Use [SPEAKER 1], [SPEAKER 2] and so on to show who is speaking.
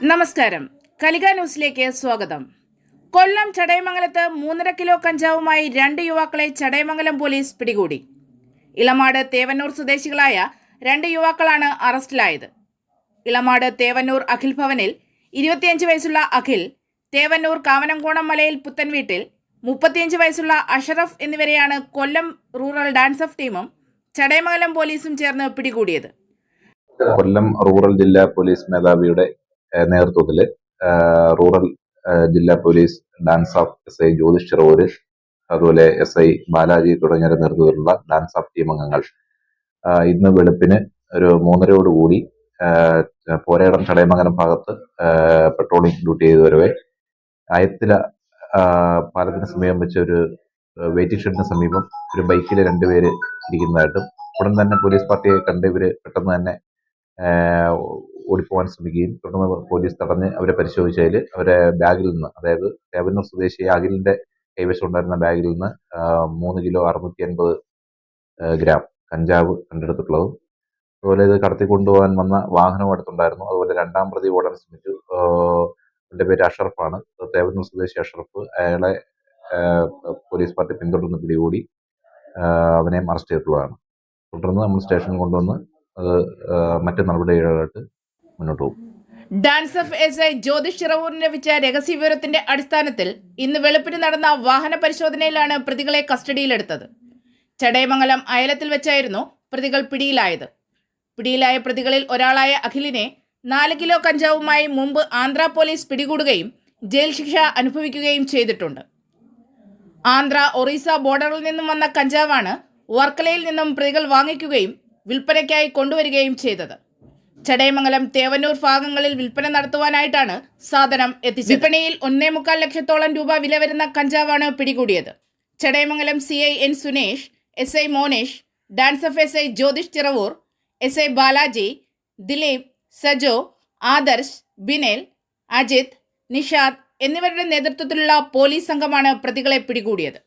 [SPEAKER 1] നമസ്കാരം. കലിക ന്യൂസിലേക്ക് സ്വാഗതം. കൊല്ലം ചടയമംഗലത്ത് മൂന്നര കിലോ കഞ്ചാവുമായി രണ്ട് യുവാക്കളെ ചടയമംഗലം പോലീസ് പിടികൂടി. ഇളമാട് തേവന്നൂർ സ്വദേശികളായ രണ്ട് യുവാക്കളാണ് അറസ്റ്റിലായത്. ഇളമാട് തേവന്നൂർ അഖിൽ ഭവനിൽ ഇരുപത്തിയഞ്ച് വയസ്സുള്ള അഖിൽ തേവന്നൂർ കാവനംകോണം മലയിൽ പുത്തൻ വീട്ടിൽ മുപ്പത്തിയഞ്ച് വയസ്സുള്ള അഷറഫ് എന്നിവരെയാണ് കൊല്ലം റൂറൽ ഡാൻസ് ഓഫ് ടീമും ചടയമംഗലം പോലീസും ചേർന്ന് പിടികൂടിയത്.
[SPEAKER 2] കൊല്ലം റൂറൽ ജില്ലാ പോലീസ് മേധാവിയുടെ ഏഹ്, നേതൃത്വത്തിൽ റൂറൽ ജില്ലാ police DANSAF S I Jyothish Cheruvoor അതുപോലെ എസ് ഐ ബാലാജി തുടങ്ങിയവരുടെ നേതൃത്വത്തിലുള്ള ഡാൻസ് ഓഫ് ടീം അംഗങ്ങൾ. ഇന്ന് വെളുപ്പിന് ഒരു മൂന്നരയോടുകൂടി പോരേടം ചടയമംഗലം ഭാഗത്ത് പെട്രോളിംഗ് ഡ്യൂട്ടി ചെയ്ത് വരവേ. അയത്തില പാലത്തിന് സമീപം വെച്ച ഒരു വെയിറ്റിംഗ് ഷെഡിന് സമീപം ഒരു ബൈക്കിൽ രണ്ടുപേര് ഇരിക്കുന്നതായിട്ടും ഉടൻ തന്നെ പോലീസ് പാർട്ടിയെ കണ്ട് ഇവർ പെട്ടെന്ന് തന്നെ ആഹ് ഓടിപ്പോകാൻ ശ്രമിക്കുകയും തുടർന്ന് പോലീസ് തടഞ്ഞ് അവരെ പരിശോധിച്ചതിൽ അവരെ ബാഗിൽ നിന്ന് അതായത് തേവന്നൂർ സ്വദേശി അഖിലിന്റെ കൈവശം ഉണ്ടായിരുന്ന ബാഗിൽ നിന്ന് മൂന്ന് കിലോ അറുന്നൂറ്റി അൻപത് ഗ്രാം കഞ്ചാവ് കണ്ടെടുത്തിട്ടുള്ളതും അതുപോലെ ഇത് കടത്തിക്കൊണ്ടുപോകാൻ വന്ന വാഹനവും അടുത്തുണ്ടായിരുന്നു. അതുപോലെ രണ്ടാം പ്രതി ഓടാൻ ശ്രമിച്ചു. എന്റെ പേര് അഷറഫാണ് തേവന്നൂർ സ്വദേശി അഷറഫ് അയാളെ പോലീസ് പാർട്ടി പിന്തുടർന്ന് പിടികൂടി അവനെ അറസ്റ്റ് ചെയ്തിട്ടുള്ളതാണ്. തുടർന്ന് നമ്മൾ സ്റ്റേഷനിൽ കൊണ്ടുവന്ന് മറ്റ് നടപടികളായിട്ട് മുന്നോട്ട് പോകും.
[SPEAKER 1] DANSAF S I Jyothish ചിറവൂരിന് ലഭിച്ച രഹസ്യവിവരത്തിന്റെ അടിസ്ഥാനത്തിൽ ഇന്ന് വെളുപ്പിന് നടന്ന വാഹന പരിശോധനയിലാണ് പ്രതികളെ കസ്റ്റഡിയിലെടുത്തത്. ചടയമംഗലം അയലത്തിൽ വെച്ചായിരുന്നു പ്രതികൾ പിടിയിലായത്. പിടിയിലായ പ്രതികളിൽ ഒരാളായ അഖിലിനെ നാല് കിലോ കഞ്ചാവുമായി മുമ്പ് ആന്ധ്ര പോലീസ് പിടികൂടുകയും ജയിൽ ശിക്ഷ അനുഭവിക്കുകയും ചെയ്തിട്ടുണ്ട്. ആന്ധ്ര ഒറീസ ബോർഡറിൽ നിന്നും വന്ന കഞ്ചാവാണ് വർക്കലയിൽ നിന്നും പ്രതികൾ വാങ്ങിക്കുകയും വിൽപ്പനയ്ക്കായി കൊണ്ടുവരികയും ചെയ്തത്. ചടയമംഗലം തേവന്നൂർ ഭാഗങ്ങളിൽ വിൽപ്പന നടത്തുവാനായിട്ടാണ് സാധനം എത്തിച്ചത്. വിപണിയിൽ ഒന്നേ മുക്കാൽ ലക്ഷത്തോളം രൂപ വില വരുന്ന കഞ്ചാവാണ് പിടികൂടിയത്. Chadayamangalam C I N Sunesh S I Monesh DANSAF S I Jyothish Chiravoor S I Balaji Dileep Sajo Adarsh Binel Ajith Nishad എന്നിവരുടെ നേതൃത്വത്തിലുള്ള പോലീസ് സംഘമാണ് പ്രതികളെ പിടികൂടിയത്.